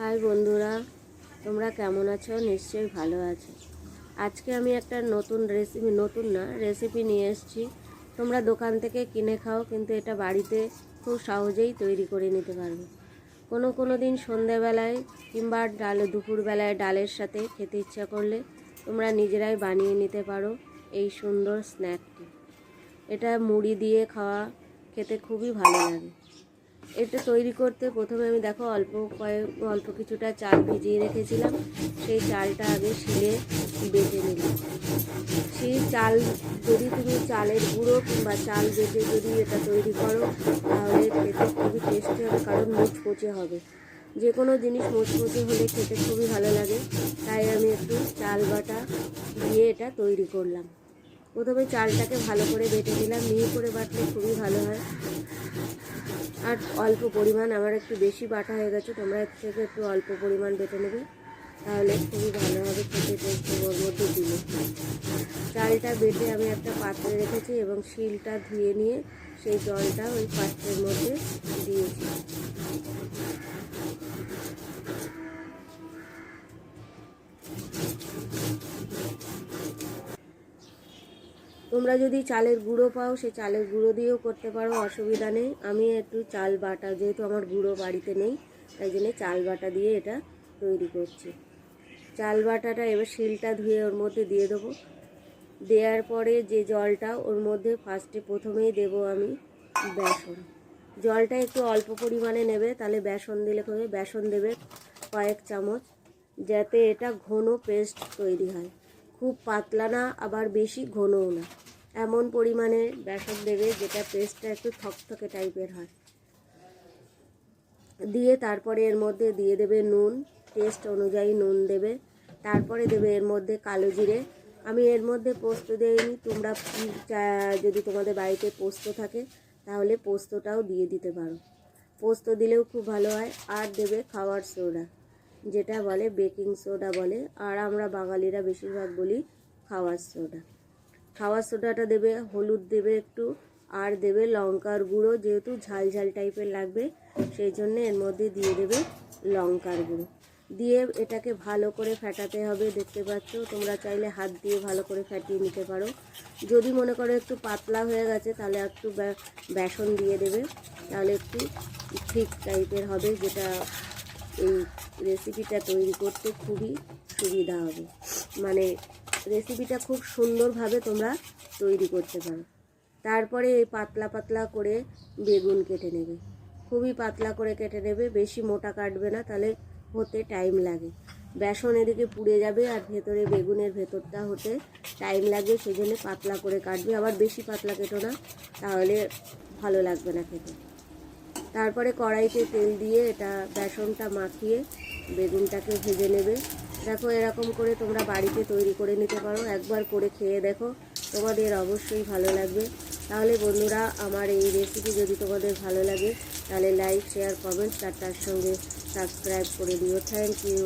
High বন্ধুরা, তোমরা কেমন আছো? নিশ্চয়ই ভালো আছো। আজকে আমি একটা নতুন রেসিপি নতুন না রেসিপি নিয়ে এসেছি। তোমরা দোকান থেকে কিনে খাও, কিন্তু এটা বাড়িতে খুব সহজেই তৈরি করে নিতে পারবে। কোনো কোনো দিন সন্ধেবেলায় কিংবা ডাল, দুপুরবেলায় ডালের সাথে খেতে ইচ্ছা করলে তোমরা নিজেরাই বানিয়ে নিতে পারো এই সুন্দর স্ন্যাকটি এটা মুড়ি দিয়ে খাওয়া, খেতে খুবই ভালো লাগে। এটা তৈরি করতে প্রথমে আমি দেখো অল্প কয়েক, অল্প কিছুটা চাল ভিজিয়ে রেখেছিলাম। সেই চালটা আগে শিলে বেটে নিলাম। সেই চাল যদি তুমি চালের গুঁড়ো কিংবা চাল বেটে যদি এটা তৈরি করো, তাহলে খেতে খুবই টেস্টি হবে, কারণ মুচমুচে হবে। যে কোনো জিনিস মুচমুচে হলে খেতে খুবই ভালো লাগে। তাই আমি একটু চাল বাটা দিয়ে এটা তৈরি করলাম। প্রথমে চালটাকে ভালো করে বেটে দিলাম মিহি করে বাটলে খুবই ভালো হয়। আর অল্প পরিমাণ, আমার একটু বেশি বাটা হয়ে গেছে, তোমরা এর থেকে একটু অল্প পরিমাণ বেটে নেবে, তাহলে খুবই ভালো হবে খেতে, টেস্ট মধ্যে দিলে। চালটা বেটে আমি একটা পাত্রে রেখেছি এবং শিলটা ধুয়ে নিয়ে সেই জলটা ওই পাত্রের মধ্যে দিয়েছি তোমরা যদি চালের গুঁড়ো পাও, সে চালের গুঁড়ো দিয়েও করতে পারো, অসুবিধা নেই। আমি একটু চাল বাটা, যেহেতু আমার গুঁড়ো বাড়িতে নেই, তাই জন্যে চাল বাটা দিয়ে এটা তৈরি করছি। চাল বাটাটা এবার শিলটা ধুয়ে ওর মধ্যে দিয়ে দেবো। দেওয়ার পরে যে জলটা, ওর মধ্যে ফার্স্টে প্রথমেই দেব আমি বেসন। জলটা একটু অল্প পরিমাণে নেবে, তাহলে বেসন দিলে হবে? বেসন দেবে কয়েক চামচ, যাতে এটা ঘন পেস্ট তৈরি হয়। খুব পাতলা না, আবার বেশি ঘনও না। এমন পরিমাণে বেসন দেবে যেটা পেস্টটা একটু থকথকে টাইপের হয়। দিয়ে তারপরে এর মধ্যে দিয়ে দেবে নুন, টেস্ট অনুযায়ী নুন দেবে। তারপরে দেবে এর মধ্যে কালো জিরে। আমি এর মধ্যে পোস্ত দিইনি, তোমরা যদি তোমাদের বাড়িতে পোস্ত থাকে, তাহলে পোস্তটাও দিয়ে দিতে পারো। পোস্ত দিলেও খুব ভালো হয়, আর দেবে খাওয়ার সোডা। যেটা বলে বেকিং সোডা বলে, আর আমরা বাঙালিরা বেশিরভাগ বলি খাওয়ার সোডা। খাওয়ার সোডাটা দেবে, হলুদ দেবে একটু, আর দেবে লঙ্কার গুঁড়ো, যেহেতু ঝাল ঝাল টাইপের লাগবে, সেই জন্য এর মধ্যে দিয়ে দেবে লঙ্কার গুঁড়ো। দিয়ে এটাকে ভালো করে ফেটাতে হবে, দেখতে পাচ্ছ? তোমরা চাইলে হাত দিয়ে ভালো করে ফাটিয়ে নিতে পারো। যদি মনে করো একটু পাতলা হয়ে গেছে, তাহলে একটু বেসন দিয়ে দেবে। তাহলে একটু ঠিক টাইপের হবে, যেটা রেসিপিটা তৈরি করতে খুবই সুবিধা হবে। মানে রেসিপিটা খুব সুন্দরভাবে তোমরা তৈরি করতে পারো। তারপরে এই পাতলা পাতলা করে বেগুন কেটে নেবে। খুবই পাতলা করে কেটে নেবে, বেশি মোটা কাটবে না, তাহলে হতে টাইম লাগে। বেসন এদিকে পুড়ে যাবে আর ভেতরে বেগুনের ভেতরটা হতে টাইম লাগবে সেই জন্য পাতলা করে কাটবে। আবার বেশি পাতলা কেটো না, তাহলে ভালো লাগবে না খেতে। তারপরে কড়াইতে তেল দিয়ে এটা বেসনটা মাখিয়ে বেগুনটাকে ভেজে নেবে। দেখো এরকম করে তোমরা বাড়িতে তৈরি করে নিতে পারো। একবার করে খেয়ে দেখো। তোমাদের অবশ্যই ভালো লাগবে। তাহলে বন্ধুরা, আমার এই রেসিপি যদি তোমাদের ভালো লাগে, তাহলে লাইক শেয়ার কমেন্ট আর তার সঙ্গে সাবস্ক্রাইব করে দিও। Thank you